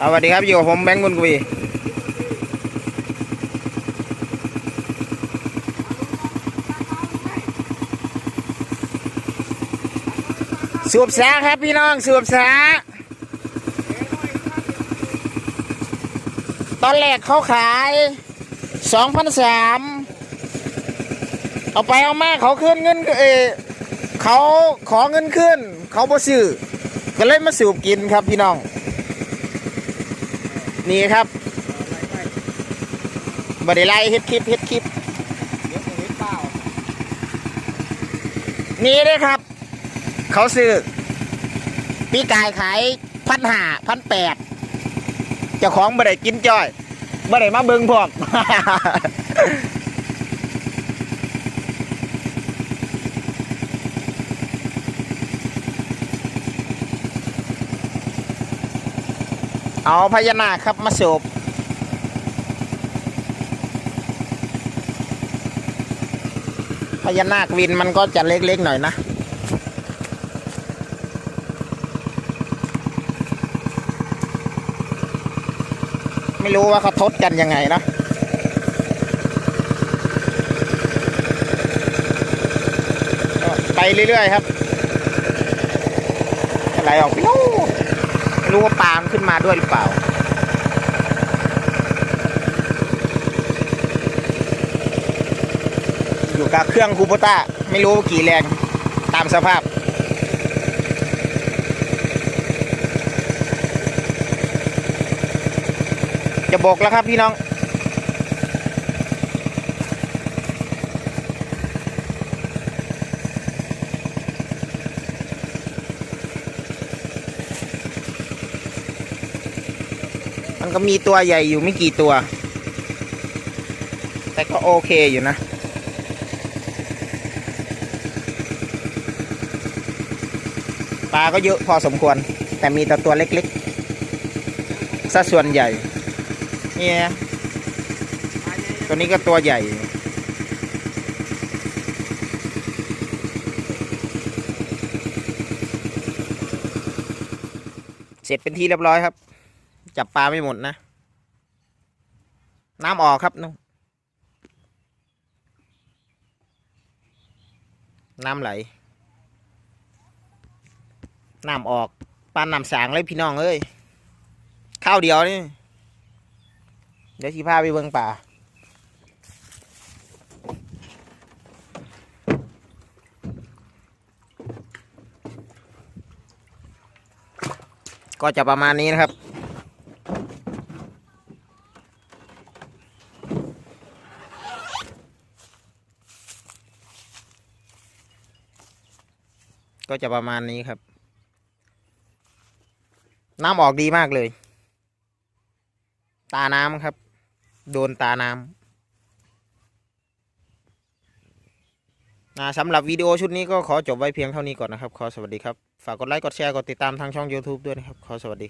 สวัสดีครับอยู่กับผมแบงค์กุลกวีสูบสาครับพี่น้องสูบสาตอนแรกเขาขายสองพันสามเอาไปเอามาเขาขึ้นเงินเออเขาขอเงินขึ้น เขาบ่ซื้อก็เลยมาสูบกินครับพี่น้อง นี่ครับบไดไล่เฮ็ดคลิปเฮ็ดคลิปเดี๋ยวจะเห็นเปล่านี่เลยครับ เขาซื้อปีกายขายพันห้าพันแปดเจ้าของบ่ได้กินจ้อยบ่ได้มาเบิงพร้อม เอาพญานาคครับมาสูบพญานาควินมันก็จะเล็กๆหน่อยนะ ไม่รู้ว่าเขาทดกันยังไงนะไปเรื่อยๆครับอะไรออกไปนู่น ไม่รู้ว่าปลามันขึ้นมาด้วยหรือเปล่า อยู่กับเครื่องคูโปต้า ไม่รู้กี่แรงตามสภาพ จะบอกแล้วครับพี่น้อง มันก็มีตัวใหญ่อยู่ไม่กี่ตัว แต่ก็โอเคอยู่นะ ปลาก็เยอะพอสมควร แต่มีแต่ตัวเล็กๆซะส่วนใหญ่เนี่ยตัวนี้ก็ตัวใหญ่เสร็จเป็นที่เรียบร้อยครับ จับปลาไม่หมดนะ น้ำออกครับนู่นน้ำไหล น้ำออกปลาน้ำสางเลยพี่น้องเอ้ยข้าวเดียวนี่ เดี๋ยวสิพาไปเบิ่งป่าก็จะประมาณนี้นะครับ ก็จะประมาณนี้ครับ น้ำออกดีมากเลย ตาน้ำครับ โดนตาน้ำนะสำหรับวิดีโอชุดนี้ก็ขอจบไว้เพียงเท่านี้ก่อนนะครับ ขอสวัสดีครับ ฝากกดไลค์ กดแชร์ กดติดตามทางช่อง YouTube ด้วยนะครับ ขอสวัสดีครับ